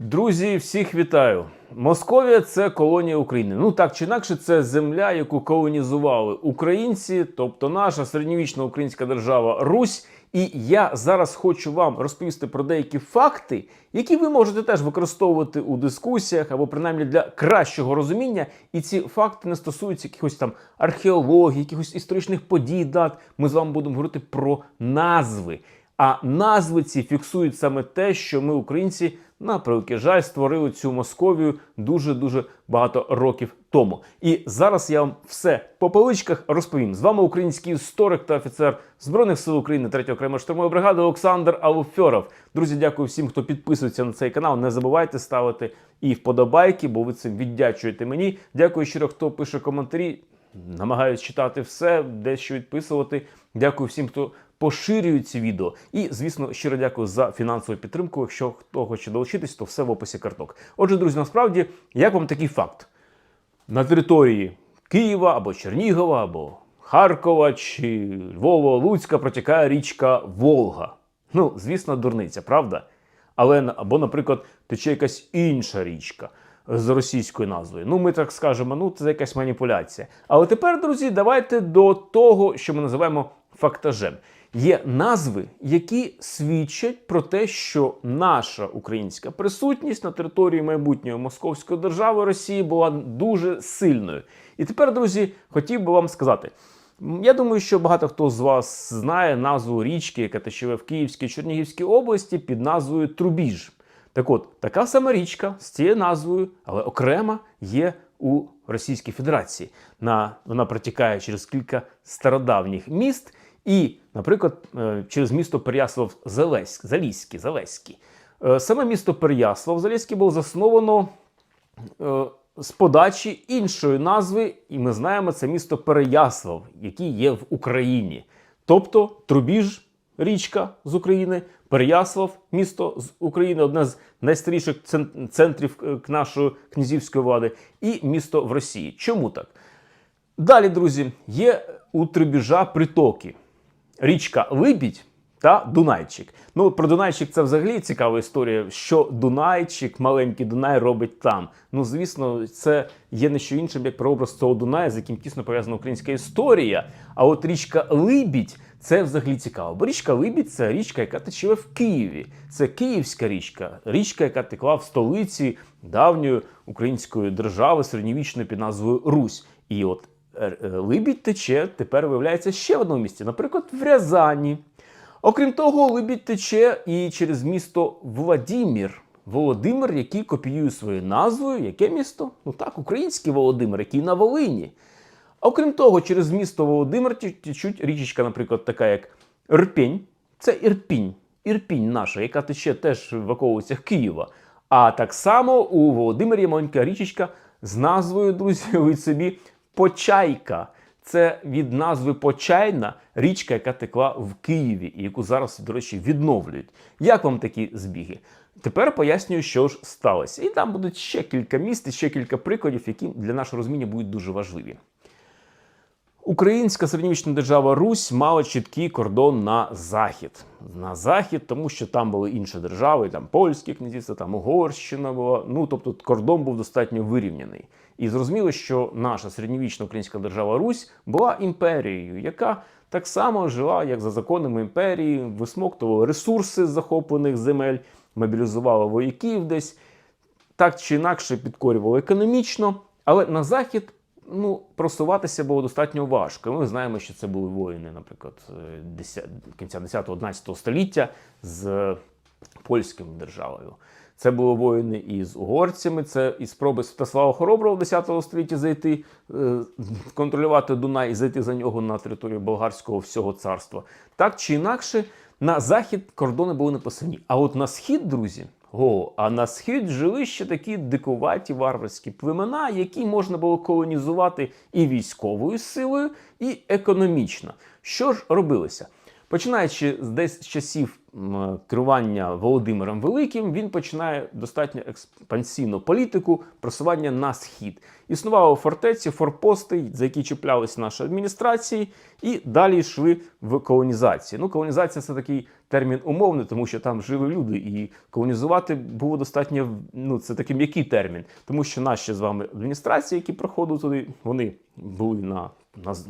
Друзі, всіх вітаю! Московія це колонія України. Ну так чи інакше, це земля, яку колонізували українці, тобто наша середньовічна українська держава Русь. І я зараз хочу вам розповісти про деякі факти, які ви можете теж використовувати у дискусіях або принаймні для кращого розуміння. І ці факти не стосуються якихось там археології, якихось історичних подій, дат. Ми з вами будемо говорити про назви. А назви ці фіксують саме те, що ми, українці, на превеликий жаль, створили цю Московію дуже дуже багато років тому. І зараз я вам все по поличках розповім. З вами український історик та офіцер збройних сил України 3 окремої штурмової бригади Олександр Алуфьоров. Друзі, дякую всім, хто підписується на цей канал. Не забувайте ставити і вподобайки, бо ви цим віддячуєте мені. Дякую щиро, хто пише коментарі. Намагаюсь читати все, дещо відписувати. Дякую всім, хто поширює ці відео. І, звісно, щиро дякую за фінансову підтримку. Якщо хто хоче долучитись, то все в описі карток. Отже, друзі, насправді, як вам такий факт? На території Києва або Чернігова, або Харкова чи Львова, Луцька протікає річка Волга. Ну, звісно, дурниця, правда? Але або, наприклад, тече якась інша річка з російською назвою. Ну, ми так скажемо, ну це якась маніпуляція. Але тепер, друзі, давайте до того, що ми називаємо фактажем. Є назви, які свідчать про те, що наша українська присутність на території майбутньої Московської держави Росії була дуже сильною. І тепер, друзі, хотів би вам сказати. Я думаю, що багато хто з вас знає назву річки, яка тече в Київській Чернігівській області під назвою Трубіж. Так от, така сама річка з цією назвою, але окрема є у Російській Федерації. На, вона протікає через кілька стародавніх міст і, наприклад, е, через місто Переяслав Залеськ, Заліське, Залеське. Е, Саме місто Переяслав Заліське було засновано е, з подачі іншої назви, і ми знаємо це місто Переяслав, який є в Україні. Тобто Трубіж, річка з України, Переяслав, місто з України, одне з найстаріших центрів нашої князівської влади, і місто в Росії. Чому так? Далі, друзі, є у Трибіжа притоки. Річка Либідь та Дунайчик. Ну, про Дунайчик це взагалі цікава історія, що Дунайчик, маленький Дунай, робить там. Ну, звісно, це є не що іншим, як прообраз цього Дуная, з яким тісно пов'язана українська історія. А от річка Либідь це взагалі цікаво. Бо річка Либідь це річка, яка тече в Києві. Це Київська річка, річка, яка текла в столиці давньої української держави середньовічної під назвою Русь. І от Либідь тече тепер виявляється ще в одному місці, наприклад, в Рязані. Окрім того, Либідь тече і через місто Владімір. Володимир, який копіює своєю назвою, яке місто? Ну так, український Володимир, який на Волині. Окрім того, через місто Володимир течуть річечка, наприклад, така як Ірпінь. Це Ірпінь, Ірпінь наша, яка тече теж в околицях Києва. А так само у Володимирі маленька річечка з назвою, друзі, уявіть собі, Почайка. Це від назви Почайна річка, яка текла в Києві, і яку зараз, до речі, відновлюють. Як вам такі збіги? Тепер пояснюю, що ж сталося. І там будуть ще кілька міст і ще кілька прикладів, які для нашого розуміння будуть дуже важливі. Українська середньовічна держава Русь мала чіткий кордон на захід. На захід, тому що там були інші держави, там польські князівства, там Угорщина була. Ну тобто кордон був достатньо вирівняний. І зрозуміло, що наша середньовічна українська держава Русь була імперією, яка так само жила, як за законами імперії, висмоктувала ресурси захоплених земель, мобілізувала вояків десь так чи інакше підкорювало економічно, але на захід ну, просуватися було достатньо важко. Ми знаємо, що це були воїни, наприклад, е, 10 кінця 10-11 століття з польською державою. Це були воїни із угорцями, це і спроби Святослава Хороброго в 10 столітті зайти, е, контролювати Дунай і зайти за нього на територію болгарського всього царства. Так чи інакше, на захід кордони були не посильні. А от на схід, друзі, о, а на схід жили ще такі дикуваті варварські племена, які можна було колонізувати і військовою силою, і економічно. Що ж робилося? Починаючи десь з часів керування Володимиром Великим він починає достатньо експансивну політику просування на схід. Існували фортеці, форпости, за які чіплялися наші адміністрації, і далі йшли в колонізації. Ну, колонізація це такий термін умовний, тому що там жили люди, і колонізувати було достатньо ну це такий м'який термін, тому що наші з вами адміністрації, які проходили туди, вони були на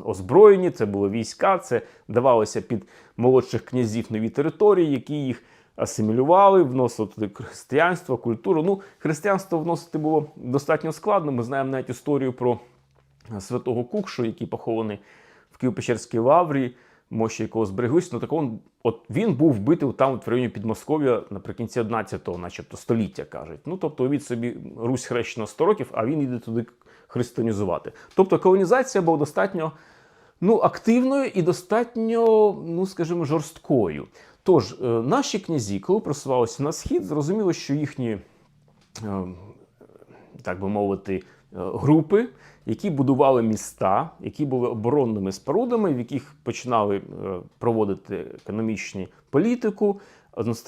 озброєні, це були війська, це давалося під молодших князів нові території, які їх асимілювали, вносили туди християнство, культуру. Ну, християнство вносити було достатньо складно. Ми знаємо навіть історію про святого Кукшу, який похований в Києво-Печерській лаврі, мощі якого збереглися. Ну, так он, от він був вбитий там от в районі Підмосков'я наприкінці 11-го, начебто, століття кажуть. Ну, тобто, уявіть собі, Русь хрещена 100 років, а він йде туди християнізувати. Тобто колонізація була достатньо ну, активною і достатньо, ну скажімо, жорсткою. Тож, е, наші князі, коли просувалися на схід, зрозуміло, що їхні, е, так би мовити, е, групи, які будували міста, які були оборонними спорудами, в яких починали проводити економічну політику.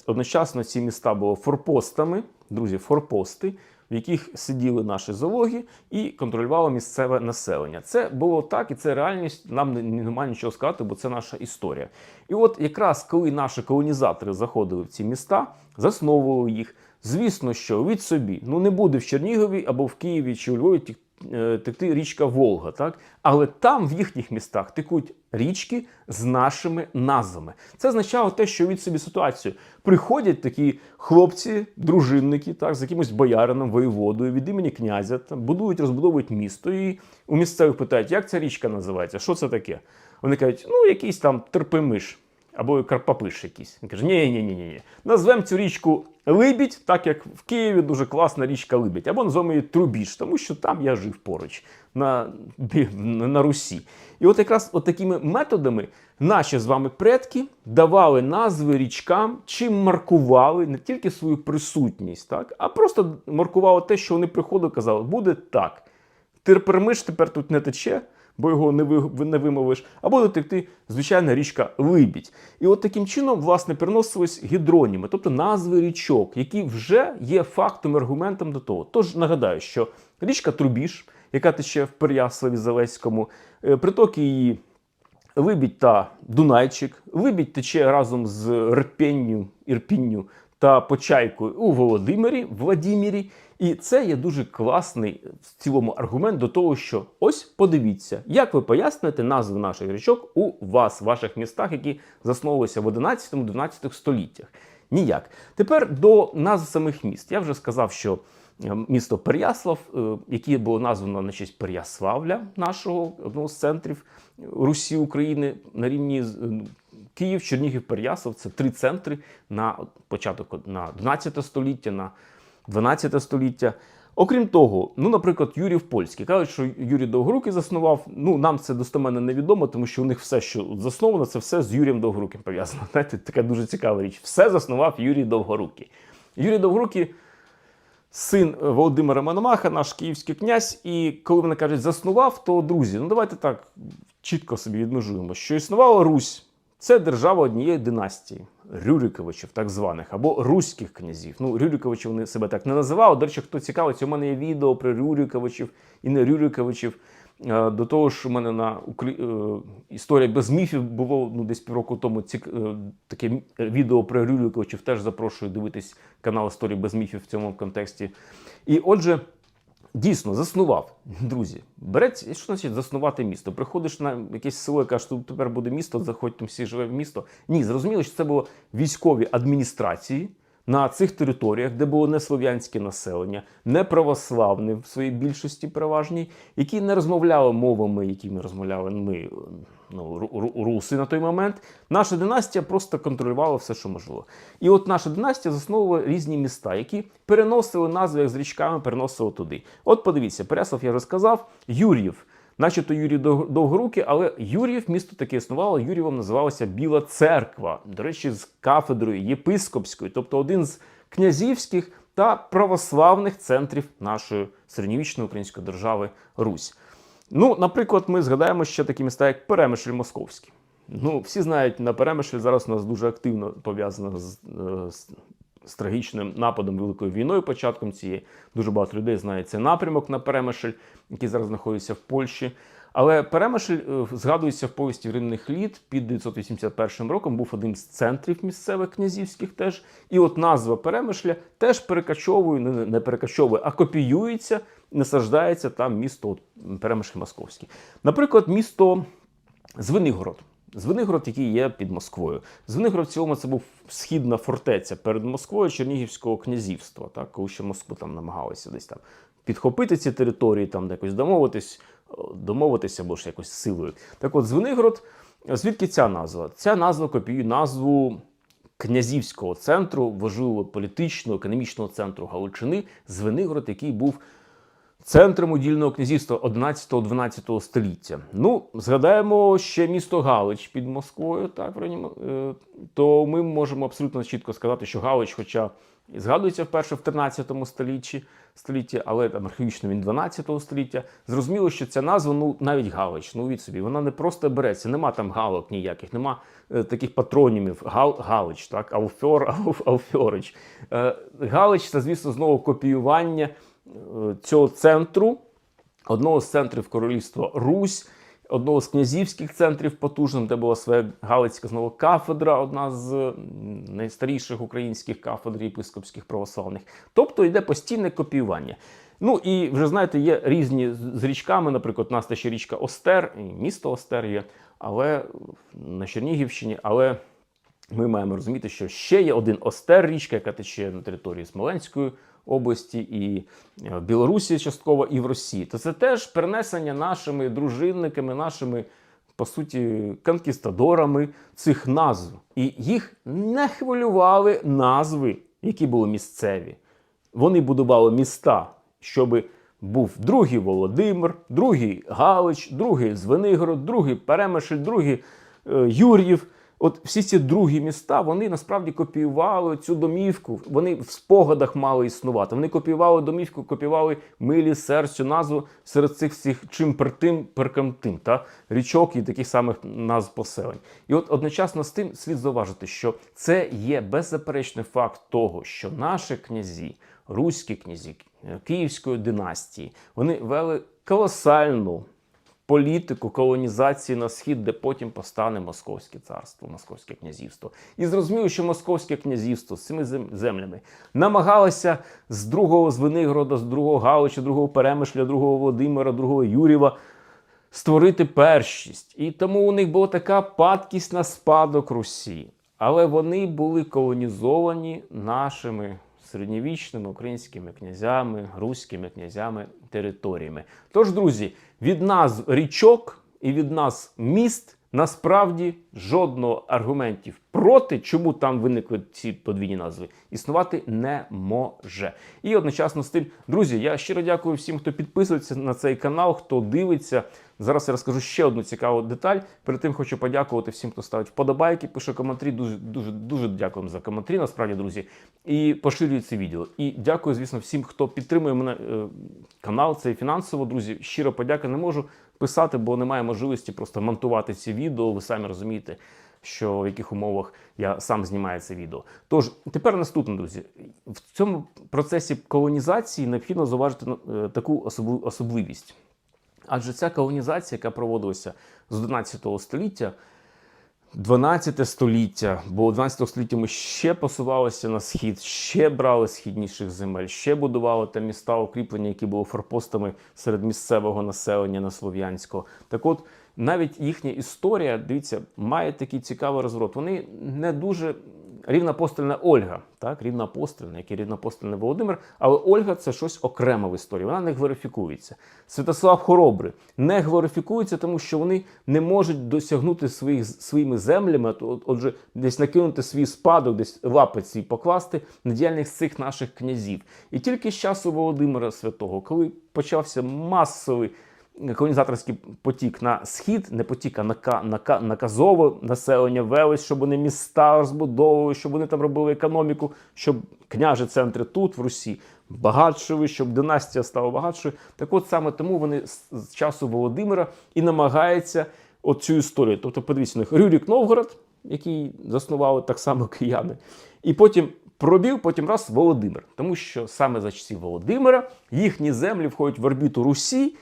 Одночасно ці міста були форпостами, друзі, форпости, в яких сиділи наші зоологи і контролювало місцеве населення. Це було так, і це реальність. Нам немає нічого сказати, бо це наша історія. І от якраз коли наші колонізатори заходили в ці міста, засновували їх. Звісно, що від собі ну не буде в Чернігові або в Києві чи у Львові текти річка Волга, так але там в їхніх містах текуть річки з нашими назвами. Це означало те, що від собі ситуацію приходять такі хлопці, дружинники, так з якимось боярином, воєводою від імені князя, там будують, розбудовують місто, і у місцевих питають, як ця річка називається, що це таке? Вони кажуть, ну якийсь там терпимиш. Або Карпапиш якийсь. Він каже: ні, ні, ні, ні. Назвемо цю річку Либідь, так як в Києві дуже класна річка Либідь. Або назвемо її Трубіж, тому що там я жив поруч на, на, Русі. І от якраз от такими методами наші з вами предки давали назви річкам, чим маркували не тільки свою присутність, так, а просто маркували те, що вони приходили, казали, буде так. Терпермиш тепер тут не тече, бо його не, ви, не вимовиш, а буде текти звичайна річка Либідь. І от таким чином, власне, переносились гідроніми, тобто назви річок, які вже є фактом, аргументом до того. Тож нагадаю, що річка Трубіж, яка тече в Переяславі Залеському, е, притоки її Либідь та Дунайчик. Либідь тече разом з Рпенню, Ірпінню та Почайкою у Володимирі, Владімірі. І це є дуже класний в цілому аргумент до того, що ось подивіться, як ви поясните назви наших річок у вас, в ваших містах, які засновувалися в 11-12 століттях. Ніяк. Тепер до назв самих міст. Я вже сказав, що е, місто Переяслав, е, яке було названо на честь Переяславля, нашого одного з центрів Русі України на рівні е, Київ, Чернігів, Переяслав. Це три центри на початок на 12 століття, на 12 століття. Окрім того, ну, наприклад, Юрій Польський. Кажуть, що Юрій Довгорукий заснував. Ну, нам це достеменно невідомо, тому що у них все, що засновано, це все з Юрієм Довгоруким пов'язано. Знаєте, така дуже цікава річ. Все заснував Юрій Довгорукий. Юрій Довгорукий син Володимира Мономаха, наш київський князь. І коли вони кажуть, заснував, то друзі, ну давайте так чітко собі відмежуємо, що існувала Русь. Це держава однієї династії Рюриковичів, так званих, або руських князів. Ну, Рюриковичі вони себе так не називали. До речі, хто цікавиться, у мене є відео про Рюриковичів і не Рюриковичів. Е, До того ж, у мене на е, історія без міфів було ну, десь півроку тому цік... е, таке відео про Рюриковичів. Теж запрошую дивитись канал Історії без міфів в цьому контексті. І отже, Дійсно, заснував, друзі. Береться, що значить заснувати місто? Приходиш на якесь село і кажеш, тут тепер буде місто, заходь там всі живе в місто. Ні, зрозуміло, що це було військові адміністрації на цих територіях, де було не слов'янське населення, не православне в своїй більшості переважній, які не розмовляли мовами, якими розмовляли ми, ну, ру- ру- руси на той момент. Наша династія просто контролювала все, що можливо. І от наша династія засновувала різні міста, які переносили назви як з річками, переносили туди. От подивіться, Переслав я вже сказав, Юр'їв. Начебто Юрій Дов- Довгорукий, але Юріїв місто таке існувало. Юрієвом називалося Біла Церква. До речі, з кафедрою єпископською, тобто один з князівських та православних центрів нашої середньовічної української держави Русь. Ну, наприклад, ми згадаємо ще такі міста, як Перемишль Московський. Ну, всі знають, на Перемишлі зараз у нас дуже активно пов'язано з, е, з, з трагічним нападом Великою війною, початком цієї. Дуже багато людей знають цей напрямок на Перемишль, який зараз знаходиться в Польщі. Але Перемишль е, згадується в повісті Римних літ під 981 роком, був одним з центрів місцевих князівських теж. І от назва Перемишля теж перекачовує, не перекачовує, а копіюється, насаждається там місто от, Перемишль Московський. Наприклад, місто Звенигород. Звенигород, який є під Москвою. Звенигород в цілому це був східна фортеця перед Москвою Чернігівського князівства, так, коли ще Москву там намагалися десь там підхопити ці території, там якось домовитись, домовитися або ж якось силою. Так от, Звенигород, звідки ця назва? Ця назва копіює назву князівського центру, важливого політичного, економічного центру Галичини, Звенигород, який був центром удільного князівства 11-12 століття. Ну, згадаємо ще місто Галич під Москвою, так, е, то ми можемо абсолютно чітко сказати, що Галич, хоча і згадується вперше в 13 столітті, столітті, але там археологічно він 12 століття. Зрозуміло, що ця назва, ну навіть Галич, ну від собі, вона не просто береться, нема там галок ніяких, нема е, таких патронімів. Гал, Галич, так, Алфьор, Алф, Алфьорич. Е, Галич це, звісно, знову копіювання цього центру, одного з центрів королівства Русь, одного з князівських центрів потужним, де була своя Галицька знову кафедра, одна з найстаріших українських кафедр єпископських православних. Тобто йде постійне копіювання. Ну і вже знаєте, є різні з- з річками. Наприклад, у нас та ще річка Остер, і місто Остер є, але на Чернігівщині, але ми маємо розуміти, що ще є один Остер річка, яка тече на території Смоленської області і е, в Білорусі частково, і в Росії. То це теж перенесення нашими дружинниками, нашими, по суті, конкістадорами цих назв. І їх не хвилювали назви, які були місцеві. Вони будували міста, щоб був другий Володимир, другий Галич, другий Звенигород, другий Перемишль, другий е, Юр'їв. От всі ці другі міста вони насправді копіювали цю домівку. Вони в спогадах мали існувати. Вони копіювали домівку, копіювали милі серцю назву серед цих всіх чимпертим, перкамтим та річок і таких самих назв поселень. І от одночасно з тим слід зауважити, що це є беззаперечний факт того, що наші князі, руські князі Київської династії, вони вели колосальну політику колонізації на схід, де потім постане Московське царство, Московське князівство. І зрозуміло, що Московське князівство з цими землями намагалося з другого Звенигорода, з другого Галича, другого Перемишля, другого Володимира, другого Юрєва створити першість. І тому у них була така падкість на спадок Русі. Але вони були колонізовані нашими середньовічними українськими князями, руськими князями, територіями. Тож, друзі, від нас річок і від нас міст насправді жодного аргументів проти, чому там виникли ці подвійні назви, існувати не може. І одночасно з тим, друзі, я щиро дякую всім, хто підписується на цей канал, хто дивиться. Зараз я розкажу ще одну цікаву деталь. Перед тим хочу подякувати всім, хто ставить вподобайки, пише коментарі. Дуже дуже дуже дякуємо за коментарі, насправді, друзі. І поширює це відео. І дякую, звісно, всім, хто підтримує мене е, канал, цей фінансово, друзі. Щиро подяка не можу писати, бо немає можливості просто монтувати ці відео. Ви самі розумієте, що в яких умовах я сам знімаю це відео. Тож тепер наступне, друзі, в цьому процесі колонізації необхідно зауважити е, таку особливість. Адже ця колонізація, яка проводилася з 11 століття, 12 століття, бо у 12 столітті ми ще посувалися на схід, ще брали східніших земель, ще будували там міста укріплення, які були форпостами серед місцевого населення на слов'янського. Так от навіть їхня історія, дивіться, має такий цікавий розворот. Вони не дуже рівноапостольна Ольга, так, рівноапостольна, як і рівноапостольний Володимир, але Ольга це щось окреме в історії. Вона не глорифікується. Святослав Хоробрий не глорифікується, тому що вони не можуть досягнути своїх своїми землями, от- отже, десь накинути свій спадок, десь лапи ці покласти на діяльність цих наших князів. І тільки з часу Володимира Святого, коли почався масовий колонізаторський потік на схід, не потік, а нака, нака, наказово населення велось, щоб вони міста розбудовували, щоб вони там робили економіку, щоб княжі центри тут, в Русі, багатшили, щоб династія стала багатшою. Так от саме тому вони з, часу Володимира і намагаються от цю історію. Тобто, подивіться, них Рюрік Новгород, який заснували так само кияни, і потім пробіг, потім раз Володимир. Тому що саме за часів Володимира їхні землі входять в орбіту Русі,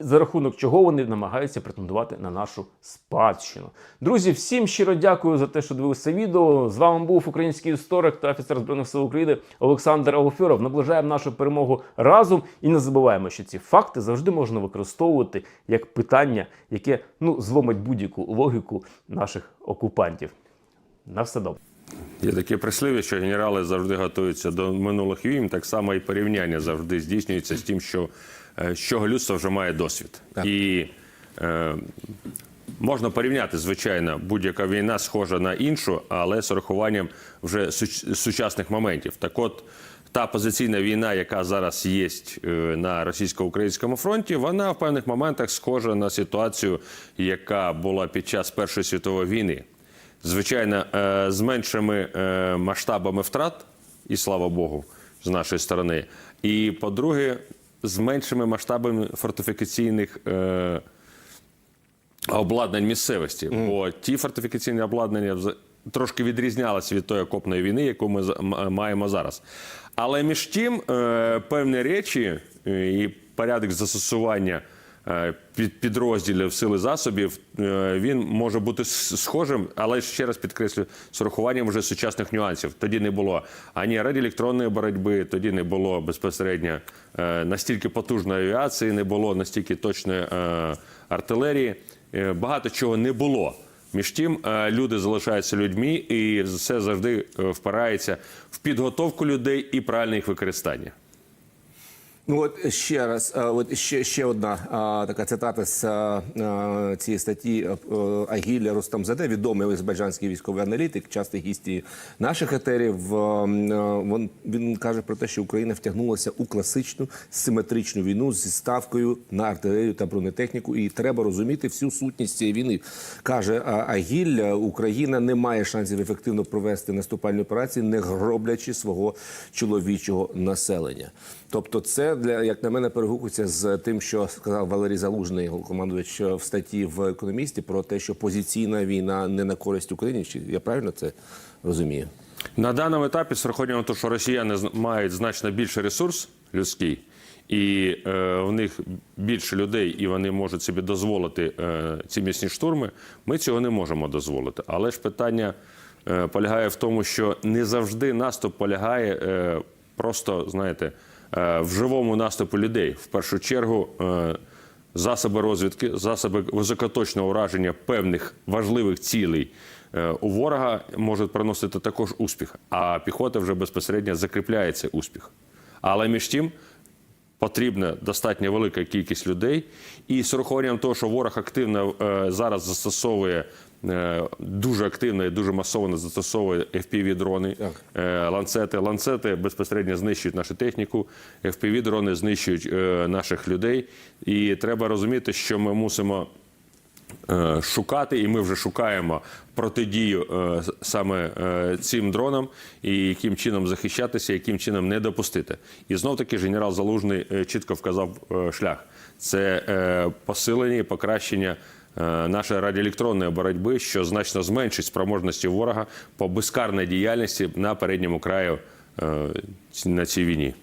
за рахунок чого вони намагаються претендувати на нашу спадщину. Друзі, всім щиро дякую за те, що дивилися відео. З вами був український історик та офіцер збройних сил України Олександр Алофьоров. Наближаємо нашу перемогу разом і не забуваємо, що ці факти завжди можна використовувати як питання, яке ну зломить будь-яку логіку наших окупантів. На все добре. Є таке прислів'я, що генерали завжди готуються до минулих війн. Так само і порівняння завжди здійснюється з тим, що з чого людство вже має досвід. І е, можна порівняти, звичайно, будь-яка війна схожа на іншу, але з урахуванням вже сучасних моментів. Так от. Та позиційна війна, яка зараз є е, на російсько-українському фронті, вона в певних моментах схожа на ситуацію, яка була під час Першої світової війни. Звичайно, е, з меншими е, масштабами втрат, і слава Богу, з нашої сторони. І по-друге, з меншими масштабами фортифікаційних е, обладнань місцевості. Бо ті фортифікаційні обладнання трошки відрізнялися від тої окопної війни, яку ми за- маємо зараз. Але між тим, е, певні речі е, і порядок застосування е, підрозділів сили засобів, е, він може бути схожим, але ще раз підкреслю, з урахуванням вже сучасних нюансів. Тоді не було ані радіоелектронної боротьби, тоді не було безпосередньо е, настільки потужної авіації, не було настільки точної е, артилерії. Е, Багато чого не було. Між тим, е, люди залишаються людьми, і все завжди е, впирається в підготовку людей і правильне їх використання. Ну от ще раз, е, от ще, ще одна а, така цитата з а, а, цієї статті е, Агіля Рустамзаде, відомий азербайджанський військовий аналітик, частий гість наших етерів. е, е, Він, він каже про те, що Україна втягнулася у класичну симетричну війну зі ставкою на артилерію та бронетехніку. І треба розуміти всю сутність цієї війни. Каже а, Агіль, е, Україна не має шансів ефективно провести наступальні операції, не гроблячи свого чоловічого населення. Тобто, це для як на мене перегукується з тим, що сказав Валерій Залужний, командувач в статті в економісті про те, що позиційна війна не на користь Україні. Чи я правильно це розумію? На даному етапі, з урахуванням того, що росіяни мають значно більший ресурс людський, і е, в них більше людей, і вони можуть собі дозволити е, ці місні штурми, ми цього не можемо дозволити. Але ж питання е, полягає в тому, що не завжди наступ полягає е, просто, знаєте, е, в живому наступу людей. В першу чергу. Е, засоби розвідки, засоби високоточного ураження певних важливих цілей е, у ворога можуть приносити також успіх, а піхота вже безпосередньо закріпляє цей успіх. Але між тим потрібна достатньо велика кількість людей, і з урахуванням того, що ворог активно е, зараз застосовує. Е, Дуже активно і дуже масово застосовує FPV-дрони, Так. е, ланцети. Ланцети безпосередньо знищують нашу техніку, FPV-дрони знищують е, наших людей. І треба розуміти, що ми мусимо шукати, і ми вже шукаємо протидію саме цим дронам, і яким чином захищатися, яким чином не допустити. І знов таки генерал Залужний чітко вказав шлях: це посилення і покращення. Е, Нашої радіоелектронної боротьби, що значно зменшить спроможності ворога по безкарній діяльності на передньому краю е, на цій війні.